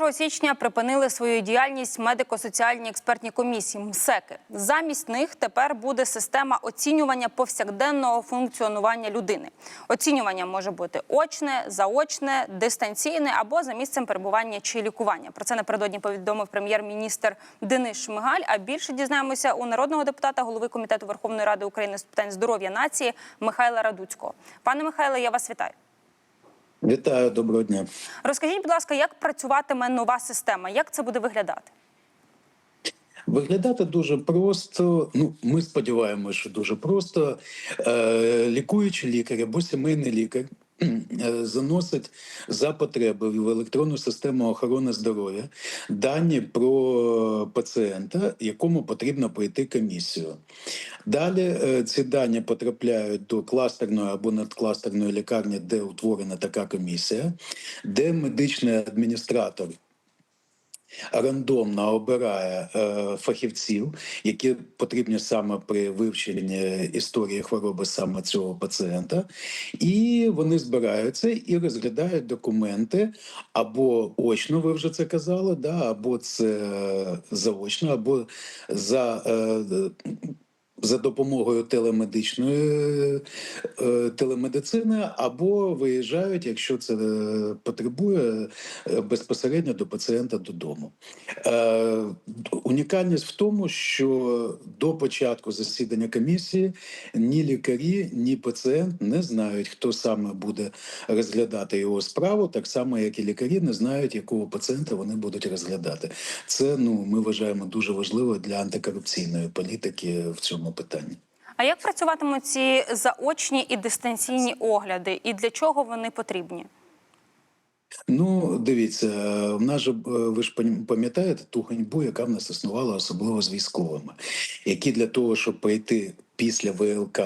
1 січня припинили свою діяльність медико-соціальні експертні комісії МСЕКи. Замість них тепер буде система оцінювання повсякденного функціонування людини. Оцінювання може бути очне, заочне, дистанційне або за місцем перебування чи лікування. Про це напередодні повідомив прем'єр-міністр Денис Шмигаль. А більше дізнаємося у народного депутата, голови комітету Верховної Ради України з питань здоров'я нації Михайла Радуцького. Пане Михайле, я вас вітаю. Вітаю, доброго дня. Розкажіть, будь ласка, як працюватиме нова система? Як це буде виглядати? Виглядати дуже просто. Ну, ми сподіваємося, що дуже просто. Е, лікуючий лікар або сімейний лікар заносить за потреби в електронну систему охорони здоров'я дані про пацієнта, якому потрібно пройти комісію. Далі е, ці дані потрапляють до кластерної або надкластерної лікарні, де утворена така комісія, де медичний адміністратор рандомно обирає е, фахівців, які потрібні саме при вивченні історії хвороби саме цього пацієнта, і вони збираються і розглядають документи або очно, ви вже це казали, да, або це заочно, або за. Е, за допомогою телемедичної е, телемедицини, або виїжджають, якщо це потребує, е, безпосередньо до пацієнта додому. Е, Унікальність в тому, що до початку засідання комісії ні лікарі, ні пацієнт не знають, хто саме буде розглядати його справу, так само як і лікарі не знають, якого пацієнта вони будуть розглядати. Це ну ми вважаємо дуже важливо для антикорупційної політики в цьому питанні. А як працюватимуть ці заочні і дистанційні огляди, і для чого вони потрібні? Ну, дивіться, в нас же е, ви ж пам'ятаєте ту ганьбу, яка в нас існувала особливо з військовими, які для того, щоб пройти після ВЛК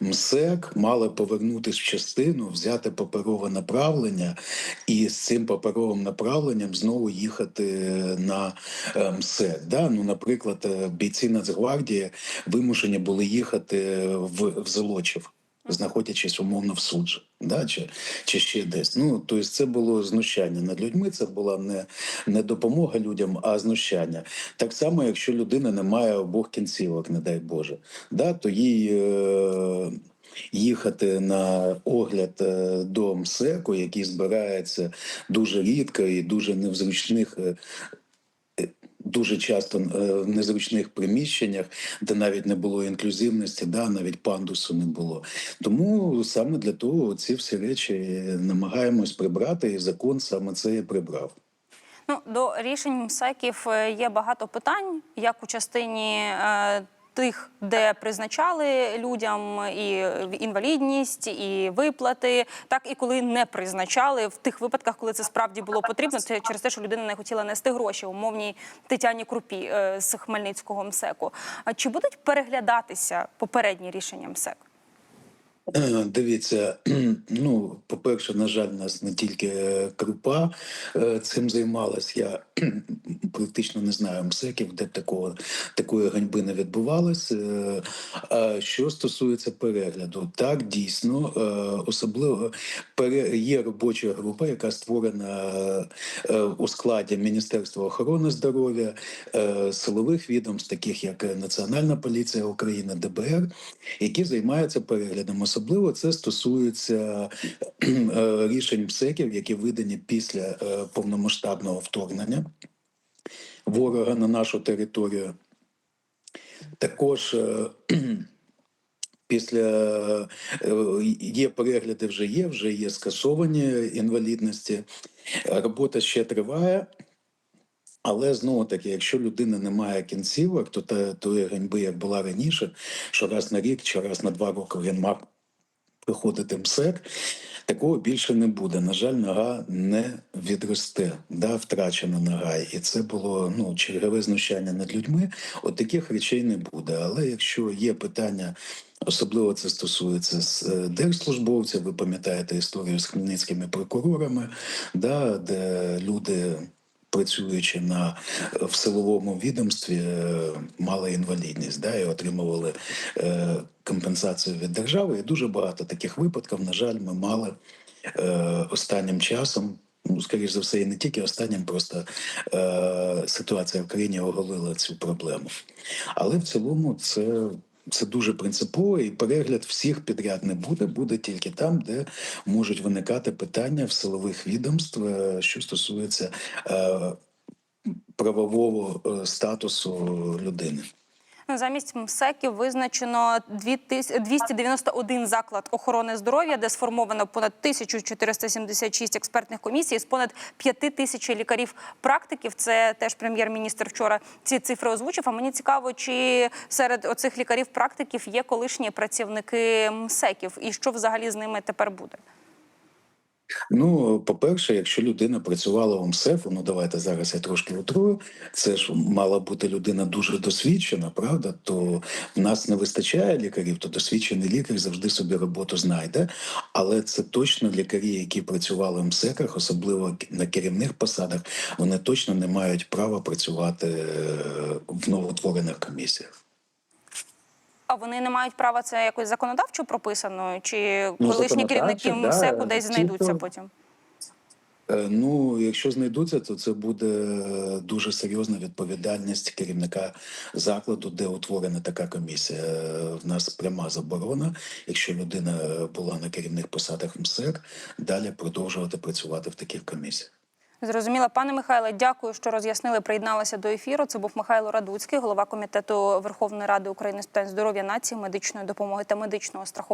МСЕК, мали повернутися в частину, взяти паперове направлення і з цим паперовим направленням знову їхати на е, МСЕК. Да? Ну, наприклад, е, бійці Нацгвардії вимушені були їхати в, в Золочів знаходячись умовно в суджі, да, чи, чи ще десь. Ну тобто це було знущання над людьми. Це була не, не допомога людям, а знущання. Так само, якщо людина не має обох кінцівок, не дай Боже, да, то їй. Е- Їхати на огляд е, до МСЕКу, який збирається дуже рідко і дуже не дуже часто е, в незручних приміщеннях, де навіть не було інклюзивності, да, навіть пандусу не було. Тому саме для того ці всі речі намагаємось прибрати, і закон саме це і прибрав. Ну до рішень МСЕКів е, є багато питань, як у частині. Е... Тих, де призначали людям і інвалідність, і виплати, так і коли не призначали в тих випадках, коли це справді було потрібно, це через те, що людина не хотіла нести гроші умовній Тетяні Крупі е, з Хмельницького МСЕКу. А чи будуть переглядатися попередні рішення МСЕК? Е, Дивіться, ну по-перше, на жаль, нас не тільки е, крупа е, цим займалась. Я практично не знаю МСЕКів, де такого такої ганьби не відбувалось. А що стосується перегляду, так дійсно особливо є робоча група, яка створена у складі Міністерства охорони здоров'я, силових відомств, таких як Національна поліція України, ДБР, які займаються переглядом. Особливо це стосується е, рішень МСЕКів, які видані після е, повномасштабного вторгнення ворога на нашу територію. Також е, після є перегляди, вже є, вже є скасовані інвалідності. Робота ще триває. Але знову таки, якщо людина не має кінцівок, то тої ганьби, як була раніше, що раз на рік чи раз на два роки він мав приходити МСЕК, такого більше не буде. На жаль, нога не відросте, да, втрачена нога. І це було ну, чергове знущання над людьми. От таких речей не буде. Але якщо є питання, особливо це стосується е, держслужбовців, ви пам'ятаєте історію з хмельницькими прокурорами, да, де люди працюючи на в силовому відомстві, е, мали інвалідність, да, і отримували е, компенсацію від держави. І дуже багато таких випадків, на жаль, ми мали е, останнім часом. Ну, скоріш за все, і не тільки останнім, просто е, ситуація в країні оголила цю проблему. Але в цілому це, це дуже принципово, і перегляд всіх підряд не буде. Буде тільки там, де можуть виникати питання в силових відомств, е, що стосується е, правового е, статусу людини. Замість МСЕКів визначено 2000 291 заклад охорони здоров'я, де сформовано понад 1476 експертних комісій з понад 5 тисяч лікарів-практиків. Це теж прем'єр-міністр вчора ці цифри озвучив. А мені цікаво, чи серед оцих лікарів-практиків є колишні працівники МСЕКів, і що взагалі з ними тепер буде? Ну, по-перше, якщо людина працювала в МСЕФ, ну давайте зараз я трошки утрую. Це ж мала бути людина дуже досвідчена, правда? То в нас не вистачає лікарів, то досвідчений лікар завжди собі роботу знайде. Але це точно лікарі, які працювали в МСЕКах, особливо на керівних посадах, вони точно не мають права працювати е, в новоутворених комісіях. А вони не мають права це якось законодавчо прописано, чи Ну, колишні керівники да. Ті, знайдуться хто- потім? Е, Ну, якщо знайдуться, то це буде дуже серйозна відповідальність керівника закладу, де утворена така комісія. В нас пряма заборона, якщо людина була на керівних посадах МСЕК, далі продовжувати працювати в таких комісіях. Зрозуміла, пане Михайле, дякую, що роз'яснили. Приєдналися до ефіру. Це був Михайло Радуцький, голова комітету Верховної Ради України з питань здоров'я нації, медичної допомоги та медичного страхування.